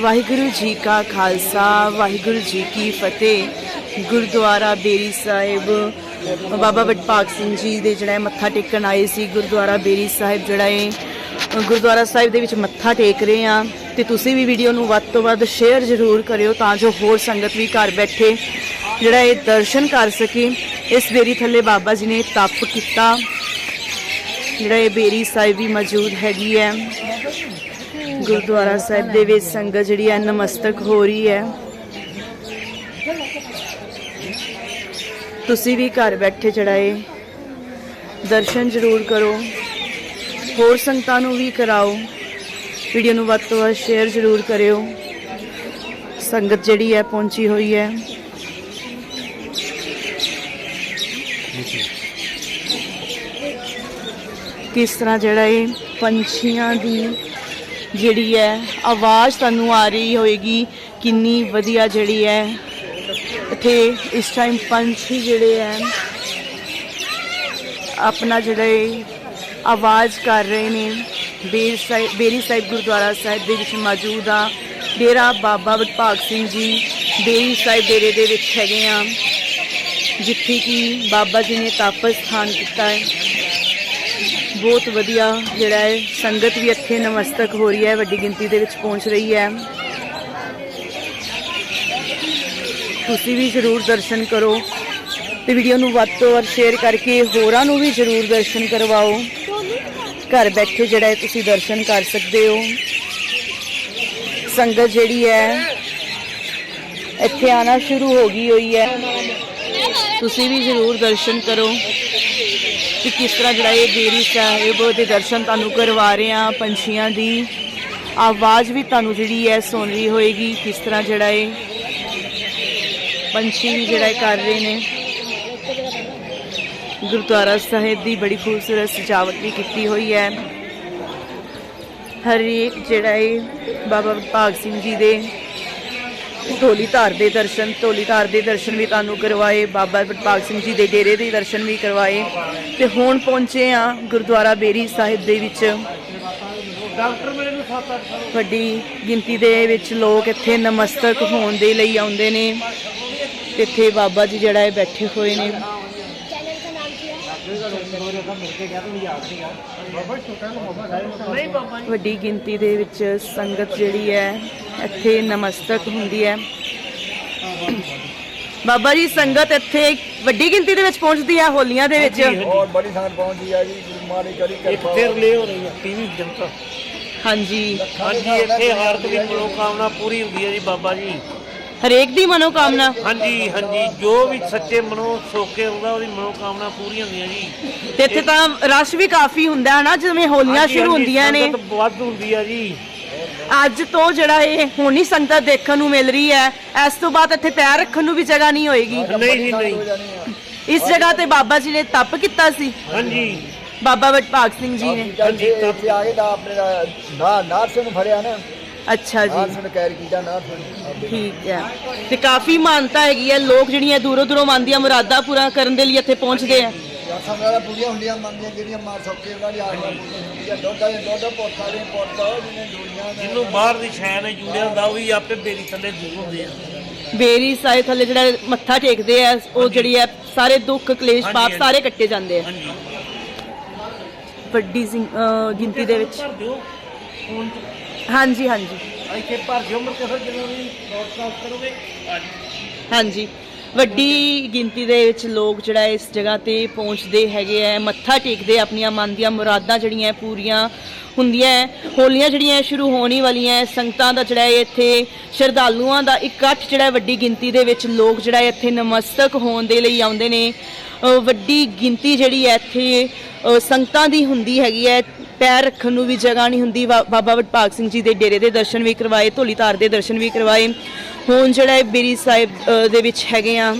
ਵਾਹਿਗੁਰੂ ਜੀ ਕਾ ਖਾਲਸਾ, ਵਾਹਿਗੁਰੂ ਜੀ ਕੀ ਫਤਿਹ। ਗੁਰਦੁਆਰਾ ਬੇਰੀ ਸਾਹਿਬ, ਬਾਬਾ ਵਡਭਾਗ ਸਿੰਘ ਜੀ ਦੇ ਜਿਹੜਾ ਮੱਥਾ ਟੇਕਣ ਆਏ ਸੀ, ਗੁਰਦੁਆਰਾ ਬੇਰੀ ਸਾਹਿਬ ਜਿਹੜਾ ਹੈ ਗੁਰਦੁਆਰਾ ਸਾਹਿਬ ਦੇ ਵਿੱਚ ਮੱਥਾ ਟੇਕ ਰਹੇ ਆ ਤੇ ਤੁਸੀਂ ਵੀ ਵੀਡੀਓ ਨੂੰ ਵੱਧ ਤੋਂ ਵੱਧ ਸ਼ੇਅਰ ਜ਼ਰੂਰ ਕਰਿਓ ਤਾਂ ਜੋ ਹੋਰ ਸੰਗਤ ਵੀ ਘਰ ਬੈਠੇ ਜਿਹੜਾ ਇਹ ਦਰਸ਼ਨ ਕਰ ਸਕੇ। ਇਸ ਬੇਰੀ ਥੱਲੇ ਬਾਬਾ ਜੀ ਨੇ ਤਪ ਕੀਤਾ। ਜਿਹੜਾ ਇਹ ਬੇਰੀ ਸਾਹਿਬ ਵੀ ਮੌਜੂਦ ਹੈਗੀ ਹੈ। ਗੁਰਦੁਆਰਾ ਸਾਹਿਬ ਦੇ ਵਿੱਚ ਸੰਗਤ ਜਿਹੜੀ ਹੈ ਨਮਸਤਕ ਹੋ ਰਹੀ ਹੈ। ਤੁਸੀਂ ਵੀ ਘਰ ਬੈਠੇ ਚੜਾਏ ਦਰਸ਼ਨ ਜ਼ਰੂਰ ਕਰੋ। ਹੋਰ ਸੰਗਤਾਂ ਨੂੰ ਵੀ ਕਰਾਓ। ਵੀਡੀਓ ਨੂੰ ਵੱਧ ਤੋਂ ਵੱਧ ਸ਼ੇਅਰ ਜ਼ਰੂਰ ਕਰਿਓ। ਸੰਗਤ ਜਿਹੜੀ ਹੈ ਪਹੁੰਚੀ ਹੋਈ ਹੈ। ਕਿਸ ਤਰ੍ਹਾਂ ਜਿਹੜਾ ਇਹ ਪੰਛੀਆਂ ਦੀ ਜਿਹੜੀ ਹੈ, ਆਵਾਜ਼ ਤੁਹਾਨੂੰ ਆ ਰਹੀ ਹੋਏਗੀ, ਕਿੰਨੀ ਵਧੀਆ ਜਿਹੜੀ ਹੈ। ਇੱਥੇ ਇਸ ਟਾਈਮ ਪੰਛੀ ਜਿਹੜੇ ਹੈ, ਆਪਣਾ ਜਿਹੜਾ ਇਹ ਆਵਾਜ਼ ਕਰ ਰਹੇ ਨੇ। ਬੇਰ ਸਾਹਿਬ, ਬੇਰੀ ਸਾਹਿਬ ਗੁਰਦੁਆਰਾ ਸਾਹਿਬ ਦੇ ਵਿੱਚ ਮੌਜੂਦ ਆ। ਡੇਰਾ ਬਾਬਾ ਵਡਭਾਗ ਸਿੰਘ ਜੀ, ਬੇਰੀ ਸਾਹਿਬ ਡੇਰੇ ਦੇ ਵਿੱਚ ਹੈਗੇ ਆ। ਜਿੱਥੇ ਕਿ ਬਾਬਾ ਜੀ ਨੇ ਤਪ ਸਥਾਨ ਕੀਤਾ ਹੈ। ਬਹੁਤ ਵਧੀਆ ਜਿਹੜਾ ਹੈ, ਸੰਗਤ ਵੀ ਇੱਥੇ ਨਮਸਤਕ ਹੋ ਰਹੀ ਹੈ, ਵੱਡੀ ਗਿਣਤੀ ਦੇ ਵਿੱਚ ਪਹੁੰਚ ਰਹੀ ਹੈ। ਤੁਸੀਂ ਵੀ ਜ਼ਰੂਰ ਦਰਸ਼ਨ ਕਰੋ ਤੇ ਵੀਡੀਓ ਨੂੰ ਵੱਧ ਤੋਂ ਵੱਧ ਸ਼ੇਅਰ ਕਰਕੇ ਹੋਰਾਂ ਨੂੰ ਵੀ ਜ਼ਰੂਰ ਦਰਸ਼ਨ ਕਰਵਾਓ। ਘਰ ਬੈਠੇ ਜਿਹੜਾ ਹੈ, ਤੁਸੀਂ ਦਰਸ਼ਨ ਕਰ ਸਕਦੇ ਹੋ। ਸੰਗਤ ਜਿਹੜੀ ਹੈ, ਇੱਥੇ ਆਣਾ ਸ਼ੁਰੂ ਹੋ ਗਈ ਹੋਈ ਹੈ। ਤੁਸੀਂ ਵੀ ਜ਼ਰੂਰ ਦਰਸ਼ਨ ਕਰੋ। ਕਿ ਕਿਸ ਤਰ੍ਹਾਂ ਜਿਹੜਾ ਇਹ ਬੇਰੀ ਸਾਹਿਬ ਦੇ ਦਰਸ਼ਨ ਤੁਹਾਨੂੰ ਕਰਵਾ ਰਹੇ ਆ ਪੰਛੀਆਂ ਦੀ। ਆਵਾਜ਼ ਵੀ ਤੁਹਾਨੂੰ ਜਿਹੜੀ ਹੈ ਸੁਣ ਰਹੀ ਹੋਏਗੀ, ਕਿਸ ਤਰ੍ਹਾਂ ਜਿਹੜਾ ਇਹ ਪੰਛੀ ਵੀ ਜਿਹੜਾ ਇਹ ਕਰ ਰਹੇ ਨੇ। ਗੁਰਦੁਆਰਾ ਸਾਹਿਬ ਦੀ ਬੜੀ ਖੂਬਸੂਰਤ ਸਜਾਵਟ ਵੀ ਕੀਤੀ ਹੋਈ ਹੈ। ਹਰੇਕ ਜਿਹੜਾ ਇਹ ਬਾਬਾ ਭਾਗ ਸਿੰਘ ਜੀ ਦੇ ਢੋਲੀ ਧਾਰ ਦੇ ਦਰਸ਼ਨ ਢੋਲੀ ਧਾਰ ਦੇ ਦਰਸ਼ਨ ਵੀ ਤੁਹਾਨੂੰ ਕਰਵਾਏ ਬਾਬਾ ਭਾਗ ਸਿੰਘ ਜੀ ਦੇ ਡੇਰੇ ਦੇ ਦਰਸ਼ਨ ਵੀ ਕਰਵਾਏ। ਤੇ ਹੁਣ ਪਹੁੰਚੇ ਆ ਗੁਰਦੁਆਰਾ ਬੇਰੀ ਸਾਹਿਬ ਦੇ ਵਿੱਚ। ਡਾਕਟਰ ਮੇਰੇ ਨੂੰ 7-8 ਸਾਲ ਵੱਡੀ ਗਿਣਤੀ ਦੇ ਵਿੱਚ ਲੋਕ ਇੱਥੇ ਨਮਸਤਕ ਹੋਣ ਦੇ ਲਈ ਆਉਂਦੇ ਨੇ। ਇੱਥੇ ਬਾਬਾ ਜੀ ਜਿਹੜਾ ਹੈ ਬੈਠੇ ਹੋਏ ਨੇ। ਵੱਡੀ ਗਿਣਤੀ ਦੇ ਵਿੱਚ ਸੰਗਤ ਜਿਹੜੀ ਹੈ ਇੱਥੇ ਨਮਸਤਕ ਹੁੰਦੀ ਹੈ। ਬਾਬਾ ਜੀ ਸੰਗਤ ਇੱਥੇ ਵੱਡੀ ਗਿਣਤੀ ਦੇ ਵਿੱਚ ਪਹੁੰਚਦੀ ਹੈ ਹੋਲੀਆਂ ਦੇ ਵਿੱਚ। ਬਹੁਤ ਬੜੀ ਸੰਗਤ ਪਹੁੰਚਦੀ ਆ ਜੀ ਗੁਰੂ ਮਹਾਰਾਜ ਕਰੀ ਇੱਕ ਕਿਰਪਾ ਫਿਰ ਹੋ ਰਹੀ ਹੈ ਟੀਵੀ ਜਨਤਾ। ਹਾਂਜੀ। ਹਾਂਜੀ ਇੱਥੇ ਹਾਰਤ ਦੀ ਮਨੋਕਾਮਨਾ ਪੂਰੀ ਹੁੰਦੀ ਹੈ ਜੀ ਬਾਬਾ ਜੀ। ਹਰੇਕ ਦੀ ਮਨੋਕਾਮਨਾ। ਹਾਂਜੀ ਹਾਂਜੀ। ਜੋ ਵੀ ਸੱਚੇ ਮਨੋਂ ਸੋਕੇ ਹੁੰਦਾ ਉਹਦੀ ਮਨੋਕਾਮਨਾ ਪੂਰੀ ਹੁੰਦੀਆਂ ਜੀ। ਤੇ ਇੱਥੇ ਤਾਂ ਰਸ਼ ਵੀ ਕਾਫੀ ਹੁੰਦਾ ਹੈ ਨਾ ਜਿਵੇਂ ਹੋਲੀਆਂ ਹਾਂਜੀ, ਸ਼ੁਰੂ ਹਾਂਜੀ, ਹੁੰਦੀਆਂ ਨੇ। ਸੰਗਤ ਵੱਧ ਹੁੰਦੀ ਆ ਜੀ। ਅੱਜ ਤੋਂ ਜਿਹੜਾ ਇਹ ਹੋਣੀ ਸੰਗਤ ਦੇਖਣ ਨੂੰ ਮਿਲ ਰਹੀ ਹੈ ਇਸ ਤੋਂ ਬਾਅਦ ਇੱਥੇ ਪੈਰ ਰੱਖਣ ਨੂੰ ਵੀ ਜਗ੍ਹਾ ਨਹੀਂ ਹੋਏਗੀ। ਨਹੀਂ ਜੀ ਨਹੀਂ। ਇਸ ਜਗ੍ਹਾ ਤੇ ਬਾਬਾ ਜੀ ਨੇ ਤਪ ਕੀਤਾ ਸੀ। ਹਾਂਜੀ। ਬਾਬਾ ਵਡਭਾਗ ਸਿੰਘ ਜੀ ਨੇ। ਹਾਂਜੀ ਇੱਥੇ ਆ ਕੇ ਦਾ ਆਪਣੇ ਦਾ ਨਾ ਨਾਥ ਸਿੰਘ ਨੂੰ ਫੜਿਆ ਨਾ। ਅੱਛਾ ਨਾਥ ਜੀ ਸਿੰਘ ਨੇ ਕੈਰ ਕੀਤਾ ਨਾਥ ਸਿੰਘ ਠੀਕ ਹੈ। ਤੇ ਕਾਫੀ ਮਾਨਤਾ ਹੈਗੀ ਹੈ ਲੋਕ ਜਿਹੜੀਆਂ ਦੂਰੋਂ ਦੂਰੋਂ ਮੰਨਦੀਆਂ ਮੁਰਾਦਾਂ ਪੂਰਾ ਕਰਨ ਦੇ ਲਈ ਇੱਥੇ ਪਹੁੰਚਦੇ ਆ। ਆਸਾਂ ਵਾਲਾ ਪੂਰੀਆਂ ਹੁੰਦੀਆਂ ਮੰਨਦੀਆਂ ਜਿਹੜੀਆਂ ਮਾਰ ਸੌਕੇ ਉਹਨਾਂ ਦੀ ਆਸਮਾਂ ਪੂਰੀਆਂ ਹੁੰਦੀਆਂ। ਦੁੱਧਾਂ ਦੇ ਦੁੱਧ ਪੋਤਾਂ ਦੇ ਪੁੱਤ ਜਿਹਨੇ ਜੋੜੀਆਂ ਨੇ। ਜਿਹਨੂੰ ਬਾਹਰ ਦੀ ਛਾਇਆ ਜੁੜਿਆ ਹੁੰਦਾ ਉਹ ਵੀ ਆਪੇ ਬੇਰੀ ਥੱਲੇ ਦੂਰ ਹੁੰਦੇ ਆ। ਬੇਰੀ ਸਾਹਿਬ ਥੱਲੇ ਜਿਹੜਾ ਮੱਥਾ ਟੇਕਦੇ ਆ ਉਹ ਜਿਹੜੀ ਹੈ ਸਾਰੇ ਦੁੱਖ ਕਲੇਸ਼ ਹਾਂਜੀ, ਪਾਪ ਹਾਂਜੀ। ਸਾਰੇ ਕੱਟੇ ਜਾਂਦੇ ਆ। ਹਾਂਜੀ। ਵੱਡੀ ਸਿੰਘ- ਅਹ ਗਿਣਤੀ ਦੇ ਵਿੱਚ। ਭਰ ਦਿਓ ਫੋਨ ਚ। ਹਾਂਜੀ ਹਾਂਜੀ। ਇੱਥੇ ਭਰ ਦਿਓ ਮੁੜ ਕੇ ਫਿਰ ਜਦੋਂ ਵੀ ਬ੍ਰੌਡਕਾਸਟ ਕਰੋਗੇ। ਆ ਜਾਓ। ਹਾਂਜੀ। ਵੱਡੀ ਗਿਣਤੀ ਦੇ ਵਿੱਚ ਲੋਕ ਜਿਹੜਾ ਇਸ ਜਗ੍ਹਾ ਤੇ ਪਹੁੰਚਦੇ ਹੈਗੇ ਆ ਮੱਥਾ ਟੇਕਦੇ, ਆਪਣੀਆਂ ਮਨ ਦੀਆਂ ਮੁਰਾਦਾਂ ਜਿਹੜੀਆਂ ਪੂਰੀਆਂ ਹੁੰਦੀਆਂ ਹੈ। ਹੋਲੀਆਂ ਜਿਹੜੀਆਂ ਸ਼ੁਰੂ ਹੋਣੀ ਵਾਲੀਆਂ ਸੰਗਤਾਂ ਦਾ ਜਿਹੜਾ ਹੈ ਇੱਥੇ, ਸ਼ਰਧਾਲੂਆਂ ਦਾ ਇਕੱਠ ਜਿਹੜਾ ਵੱਡੀ ਗਿਣਤੀ ਦੇ ਵਿੱਚ ਲੋਕ ਜਿਹੜਾ ਹੈ ਇੱਥੇ ਨਮਸਤਕ ਹੋਣ ਦੇ ਲਈ ਆਉਂਦੇ ਨੇ ਵੱਡੀ ਗਿਣਤੀ ਜਿਹੜੀ ਹੈ ਇੱਥੇ ਸੰਗਤਾਂ ਦੀ ਹੁੰਦੀ ਹੈਗੀ ਹੈ ਪੈਰ ਰੱਖਣ ਨੂੰ ਵੀ ਜਗ੍ਹਾ ਨਹੀਂ ਹੁੰਦੀ। ਬਾ- ਬਾਬਾ ਵਡਭਾਗ ਸਿੰਘ ਜੀ ਦੇ ਡੇਰੇ ਦੇ ਦਰਸ਼ਨ ਵੀ ਕਰਵਾਏ, ਧੋਲੀਧਾਰ ਦੇ ਦਰਸ਼ਨ ਵੀ ਕਰਵਾਏ। ਹੁਣ ਜਿਹੜਾ ਇਹ ਬੇਰੀ ਸਾਹਿਬ ਦੇ ਵਿੱਚ ਹੈਗੇ ਆ